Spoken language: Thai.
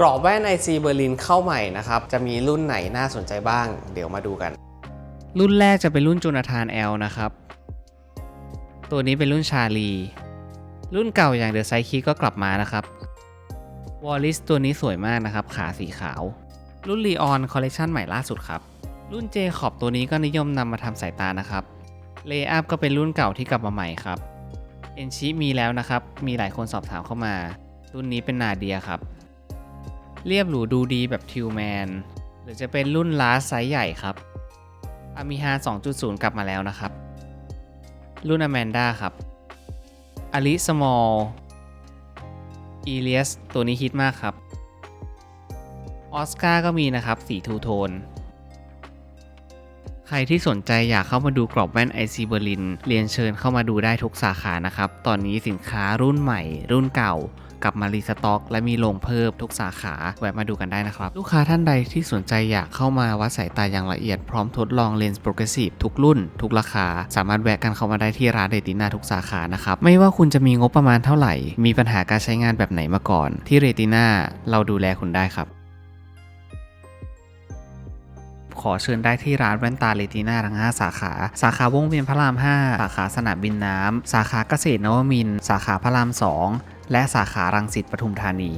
กรอบแว่น IC เบอร์ลินเข้าใหม่นะครับ จะมีรุ่นไหนน่าสนใจบ้าง เดี๋ยวมาดูกัน รุ่นแรกจะเป็นรุ่นจูนาธาน L นะครับ ตัวนี้เป็นรุ่นชาลี รุ่นเก่าอย่างเดอะไซคิก็กลับมานะครับวอลลิสตัวนี้สวยมากนะครับ ขาสีขาว รุ่น l ีออนคอลเล t ชันใหม่ล่าสุดครับ รุ่น J ขอบตัวนี้ก็นิยมนำมาทำสายตานะครับเลย์อัพก็เป็นรุ่นเก่าที่กลับมาใหม่ครับเอนชิมีแล้วนะครับ มีหลายคนสอบถามเข้ามา รุ่นนี้เป็นนาเดียครับ เรียบหรูดูดีแบบทิวแมน หรือจะเป็นรุ่นล้าไซส์ใหญ่ครับอามิฮา2.0 กลับมาแล้วนะครับ รุ่นอแมนดาครับอลิสมอลอีเลียสตัวนี้ฮิตมากครับออสการ์ก็มีนะครับ สีทูโทน ใครที่สนใจอยากเข้ามาดูกรอบแว่น IC เบอร์ลิน เรียนเชิญเข้ามาดูได้ทุกสาขานะครับ ตอนนี้สินค้ารุ่นใหม่ รุ่นเก่า กลับมารีสต็อก และมีลงเพิ่มทุกสาขาแวะมาดูกันได้นะครับ ลูกค้าท่านใดที่สนใจอยากเข้ามาวัดสายตาอย่างละเอียดพร้อมทดลองเลนส์โปรเกรสซีฟทุกรุ่น ทุกราคา สามารถแวะกันเข้ามาได้ที่ร้านเดตินาทุกสาขานะครับไม่ว่าคุณจะมีงบประมาณเท่าไหร่ มีปัญหาการใช้งานแบบไหนมาก่อน ที่เรตินาเราดูแลคุณได้ครับขอเชิญได้ที่ร้านแว่นตาเลติน่าทั้ง5สาขา สาขาวงเวียนพระราม 5 สาขาสนามบินน้ำ สาขาเกษตรนวมินทร์สาขาพระราม 2 และสาขารังสิตปทุมธานี